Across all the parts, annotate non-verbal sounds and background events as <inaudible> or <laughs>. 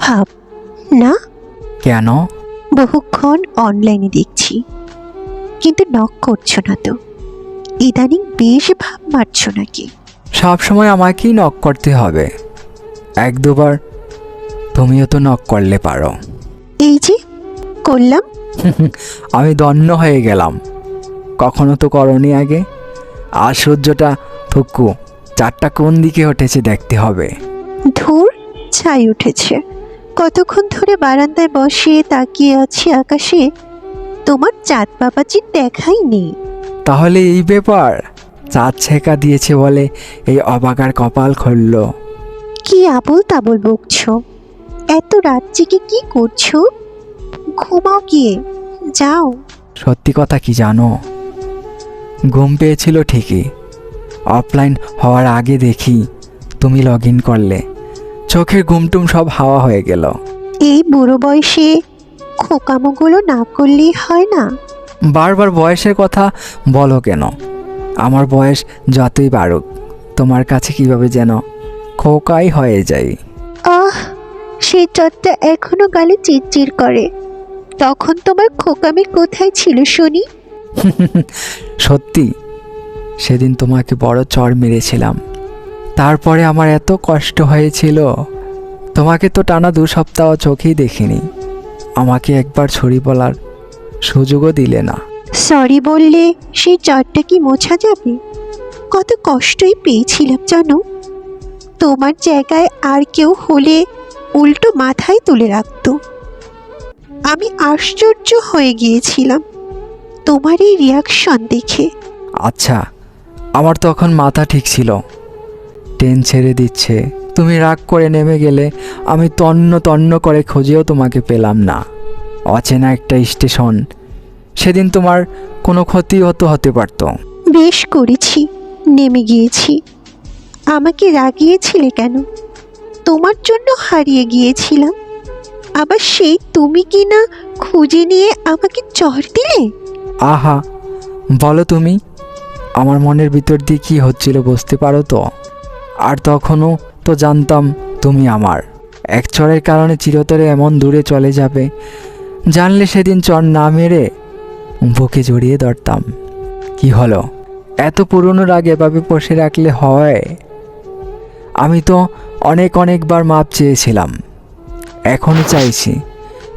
ভাব। না? কেন? বহুক্ষণ অনলাইনে দেখছি। কিন্তু নক করছ না তো। ইদানিং বেশ ভাব মারছো নাকি? সব সময় আমাকেই নক করতে হবে। এক দুবার তুমিও তো নক করলে পারো। এই যে করলাম। <laughs> আমি দন্য হয়ে গেলাম। কখনো তো করনি আগে। আর সূর্যটা থুকু চারটা কোন দিকে উঠেছে দেখতে হবে। ধূর ছাই উঠেছে। কতক্ষণ ধরে বারান্দায় বসে তাকিয়ে আছি আকাশে তোমার চাঁদ বাবাজির দেখাই নেই তাহলে এই ব্যাপার চাঁদ ছেঁকা দিয়েছে বলে এই অবাকার কপাল খুলল। কি আবল তাবল বকছো? এত রাত জেগে কি করছ? ঘুমাও গিয়ে যাও। সত্যি কথা কি জানো? ঘুম পেয়েছিল ঠিকই। অফলাইন হওয়ার আগে দেখি তুমি লগ ইন করলে। চোখের ঘুমটুম সব হাওয়া হয়ে গেল। এই বুড়ো বয়সে খোকামোগুলো না করলেই হয় না? বারবার বয়সের কথা বলো কেন? আমার বয়স যতই বাড়ুক তোমার কাছে কীভাবে যেন খোকাই হয়ে যায় আহ সেই চটটা এখনও গালে চিরচির করে। তখন তোমার খোকামি কোথায় ছিল শুনি? <laughs> সত্যি সেদিন তোমাকে বড় চড় মেরেছিলাম। তারপরে আমার এত কষ্ট হয়েছিল। তোমাকে তো টানা দু সপ্তাহ চোখেই দেখিনি। আমাকে একবার ছড়ি বলার সুযোগও দিলে না। সরি বললে সেই চটটা কি মোছা যাবে? কত কষ্টই পেয়েছিলাম জানো? তোমার জায়গায় আর কেউ হলে উল্টো মাথায় তুলে রাখতো। আমি আশ্চর্য হয়ে গিয়েছিলাম তোমার এই রিয়াকশন দেখে। আচ্ছা আমার তখন মাথা ঠিক ছিল। ট্রেন ছেড়ে দিচ্ছে। তুমি রাগ করে নেমে গেলে আমি তন্ন তন্ন করে খুঁজেও তোমাকে পেলাম না। অচেনা একটা স্টেশন। সেদিন তোমার কোনো ক্ষতি হতো হতে পারতো। বেশ করেছি নেমে গিয়েছি। আমাকে রাগিয়েছিলে কেন? তোমার জন্য হারিয়ে গিয়েছিলাম। আবার সেই তুমি কি না খুঁজে নিয়ে আমাকে চড় দিলে? আহা বলো তুমি আমার মনের ভিতর দিয়ে কী হচ্ছিল বুঝতে পারো তো? আর তখনও তো জানতাম তুমি আমার। এক চরের কারণে চিরতরে এমন দূরে চলে যাবে। জানলে সেদিন চর না মেরে বুকে জড়িয়ে ধরতাম। কি হলো? এত পুরনো রাগ এভাবে বসে রাখলে হয়? আমি তো অনেক অনেকবার মাপ চেয়েছিলাম। এখনও চাইছি।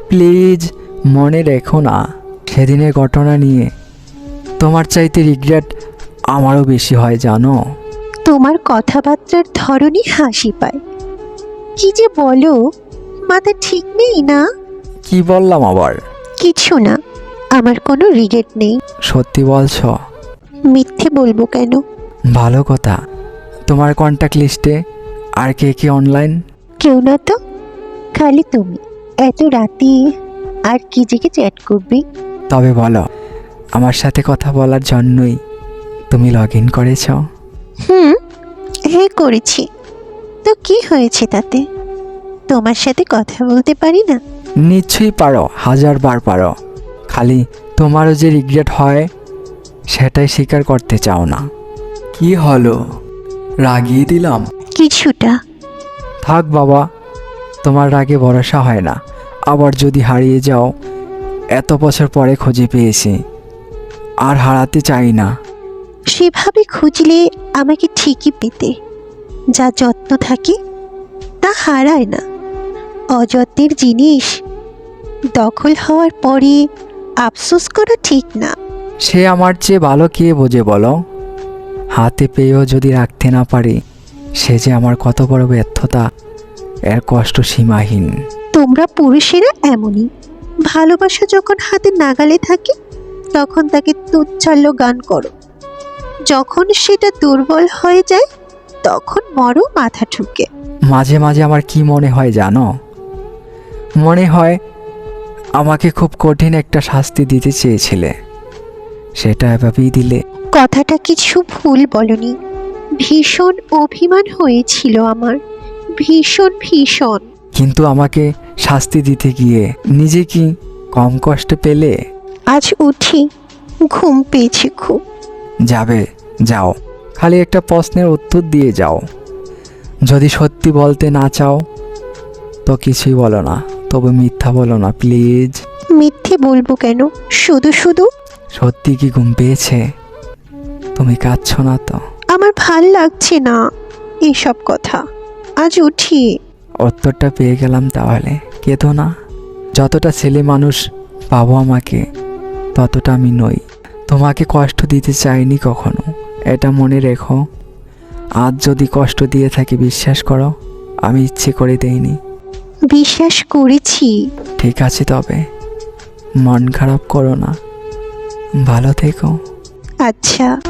প্লিজ মনে রেখো না, সেদিনের ঘটনা নিয়ে। তোমার চাইতে রিগ্রেট আমারও বেশি হয়, জানো? তোমার কথাবার্তার ধরনই হাসি পায়। কি যে বলো মাথা ঠিক নেই না? কি বললাম আবার? কিছু না আমার কোনো রিগেট নেই। সত্যি বলছ? মিথ্যে বলব কেন? ভালো কথা। তোমার কন্ট্যাক্ট লিস্টে আর কে কে অনলাইন কেউ না তো? খালি তুমি। এত রাতে আর কি জেগে চ্যাট করবে? তবে বলো আমার সাথে কথা বলার জন্যই তুমি লগ ইন করেছ। হুম হ্যাঁ করেছি। তো কি হয়েছে তাতে? তোমার সাথে কথা বলতে পারি না? নিশ্চয়ই পারো হাজার বার পারো। খালি তোমারও যে রিগ্রেট হয় সেটাই স্বীকার করতে চাও না। কি হলো? রাগিয়ে দিলাম? কিছুটা। থাক বাবা তোমার রাগে ভরসা হয় না। আবার যদি হারিয়ে যাও এত বছর পরে খুঁজে পেয়েছি। আর হারাতে চাই না। সেভাবে খুঁজলে আমাকে ঠিকই পেতে। যা যত্ন থাকে তা হারায় না। অযত্নের জিনিস দখল হওয়ার পরে আফসোস করা ঠিক না। সে আমার চেয়ে ভালো কে বোঝে বলো? হাতে পেয়েও যদি রাখতে না পারে সে যে আমার কত বড় ব্যর্থতা এর কষ্ট সীমাহীন। তোমরা পুরুষেরা এমনই। ভালোবাসা যখন হাতে নাগালে থাকে তখন তাকে তুচ্ছাল্য গান করো। যখন সেটা দুর্বল হয়ে যায় তখন মরো মাথা ঠুকে। মাঝে মাঝে আমার কি মনে হয় জানো? মনে হয় আমাকে খুব কঠিন একটা শাস্তি দিতে চেয়েছিলে। সেটা এভাবেই দিলে। কথাটা কিছু ভুল বলনি। ভীষণ অভিমান হয়েছিল আমার। ভীষণ ভীষণ। কিন্তু আমাকে শাস্তি দিতে গিয়ে নিজে কি কম কষ্ট পেলে? আজ উঠি ঘুম পেয়েছি খুব। যাবে যাও। খালি একটা প্রশ্নের উত্তর দিয়ে যাও। যদি সত্যি বলতে না চাও তো কিছুই বলো না। তবে মিথ্যা বলো না প্লিজ। মিথ্যে বলব কেন? শুধু শুধু? সত্যি কি ঘুম পেয়েছে? তুমি কাঁদছো না তো? আমার ভালো লাগছে না এইসব কথা। আজ উঠি। উত্তরটা পেয়ে গেলাম তাহলে। কেঁদো না। যতটা ছেলে মানুষ পাবো আমাকে ততটা আমি নই। তোমাকে কষ্ট দিতে চাইনি কখনো। এটা মনে রেখো। আজ যদি কষ্ট দিয়ে থাকি বিশ্বাস করো আমি ইচ্ছে করে দেইনি। বিশ্বাস করেছি। ঠিক আছে তবে মন খারাপ করো না। ভালো থেকো। আচ্ছা।